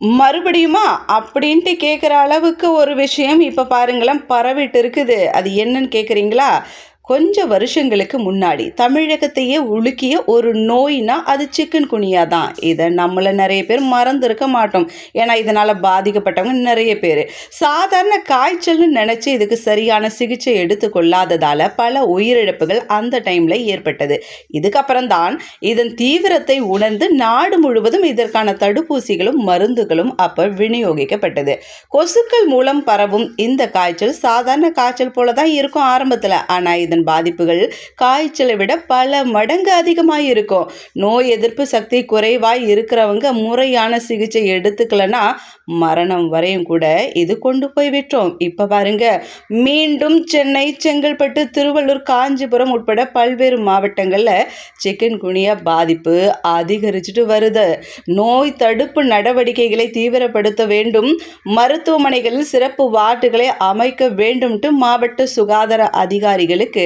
மறுபடியுமா அப்படின்ட்டு கேட்குற அளவுக்கு ஒரு விஷயம் இப்போ பாருங்களேன் பரவிட்டு இருக்குது. அது என்னன்னு கேட்குறீங்களா கொஞ்சம் வருஷங்களுக்கு முன்னாடி தமிழகத்தையே உலுக்கிய ஒரு நோய்னா அது சிக்கன் குனியா தான். இதை நம்மளை நிறைய பேர் மறந்துருக்க மாட்டோம். ஏன்னா இதனால் பாதிக்கப்பட்டவங்க நிறைய பேர். சாதாரண காய்ச்சல்னு நினச்சி இதுக்கு சரியான சிகிச்சை எடுத்துக்கொள்ளாததால் பல உயிரிழப்புகள் அந்த டைமில் ஏற்பட்டது. இதுக்கப்புறம் தான் இதன் தீவிரத்தை உணர்ந்து நாடு முழுவதும் இதற்கான தடுப்பூசிகளும் மருந்துகளும் அப்போ விநியோகிக்கப்பட்டது. கொசுக்கள் மூலம் பரவும் இந்த காய்ச்சல் சாதாரண காய்ச்சல் போல தான் இருக்கும் ஆரம்பத்தில். ஆனால் இதன் பாதிப்புகள் காய்ச்சலை விட பல மடங்கு அதிகமாக இருக்கும் நோய் எதிர்ப்பு சக்தி குறைவாய் இருக்கிறவங்க முறையான சிகிச்சை எடுத்துக்கலன்னா மரணம் வரையும் கூட இது கொண்டு போய் விட்டோம். இப்போ பாருங்க மீண்டும் சென்னை செங்கல்பட்டு திருவள்ளூர் காஞ்சிபுரம் உட்பட பல்வேறு மாவட்டங்களில் சிக்கன் குனியா பாதிப்பு அதிகரிச்சுட்டு வருது. நோய் தடுப்பு நடவடிக்கைகளை தீவிரப்படுத்த வேண்டும். மருத்துவமனைகளில் சிறப்பு வார்டுகளை அமைக்க வேண்டும்ட்டு மாவட்ட சுகாதார அதிகாரிகளுக்கு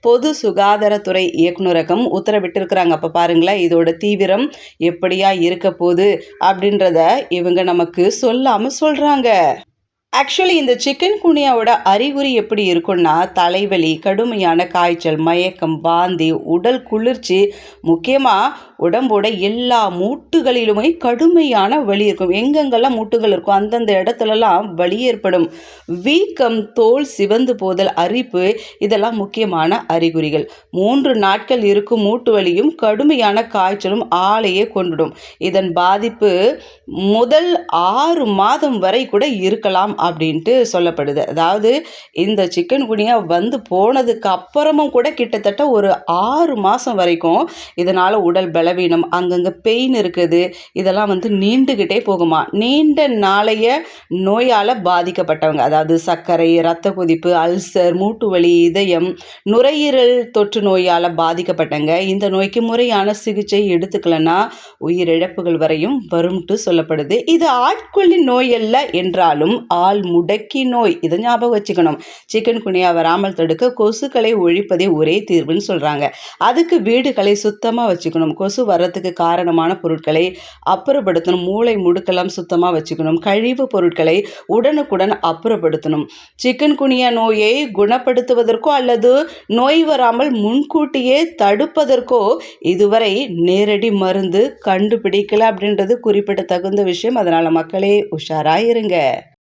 பொது சுகாதாரத்துறை இயக்குநரகம் உத்தரவிட்டிருக்கிறாங்க. அப்போ பாருங்களேன் இதோட தீவிரம் எப்படியா இருக்க போகுது அப்படின்றத இவங்க நமக்கு சொல்லாமல் சொல்கிறாங்க ஆக்சுவலி இந்த சிக்கன் குனியாவோட அறிகுறி எப்படி இருக்கும்னா தலைவலி கடுமையான காய்ச்சல் மயக்கம் வாந்தி உடல் குளிர்ச்சி முக்கியமாக உடம்போட எல்லா மூட்டுகளிலுமே கடுமையான வலி இருக்கும். எங்கெங்கெல்லாம் மூட்டுகள் இருக்கும் அந்தந்த இடத்துலலாம் வலி ஏற்படும். வீக்கம் தோல் சிவந்து போதல் அரிப்பு இதெல்லாம் முக்கியமான அறிகுறிகள். மூன்று நாட்கள் இருக்கும் மூட்டு வலியும் கடுமையான காய்ச்சலும் ஆளையே கொண்டுடும். இதன் பாதிப்பு முதல் ஆறு மாதம் வரை கூட இருக்கலாம். அப்படின்ட்டு சொல்லப்படுது. அதாவது இந்த சிக்கன் குனியா வந்து போனதுக்கு அப்புறமும் கூட கிட்டத்தட்ட ஒரு ஆறு மாதம் வரைக்கும் இதனால் உடல் பலவீனம் அங்கங்கே பெயின் இருக்குது. இதெல்லாம் வந்து நீண்டுக்கிட்டே போகுமா? நீண்ட நாளைய நோயால் பாதிக்கப்பட்டவங்க அதாவது சர்க்கரை ரத்த கொதிப்பு அல்சர் மூட்டு வலி இதயம் நுரையீரல் தொற்று நோயால் பாதிக்கப்பட்டவங்க இந்த நோய்க்கு முறையான சிகிச்சை எடுத்துக்கலன்னா உயிரிழப்புகள் வரையும் வரும்ட்டு சொல்லப்படுது. இது ஆட்கொள்ளி நோயல்ல என்றாலும் கால் முடக்கி நோய். இதை ஞாபகம் வச்சுக்கணும். சிக்கன் குனியா வராமல் தடுக்க கொசுக்களை ஒழிப்பதே ஒரே தீர்வுன்னு சொல்கிறாங்க அதுக்கு வீடுகளை சுத்தமாக வச்சுக்கணும். கொசு வர்றதுக்கு காரணமான பொருட்களை அப்புறப்படுத்தணும். மூளை முடுக்கெல்லாம் சுத்தமாக வச்சுக்கணும். கழிவு பொருட்களை உடனுக்குடன் அப்புறப்படுத்தணும். சிக்கன் குனியா நோயை குணப்படுத்துவதற்கோ அல்லது நோய் வராமல் முன்கூட்டியே தடுப்பதற்கோ இதுவரை நேரடி மருந்து கண்டுபிடிக்கல அப்படின்றது குறிப்பிடத்தகுந்த விஷயம். அதனால் மக்களே உஷாராயிருங்க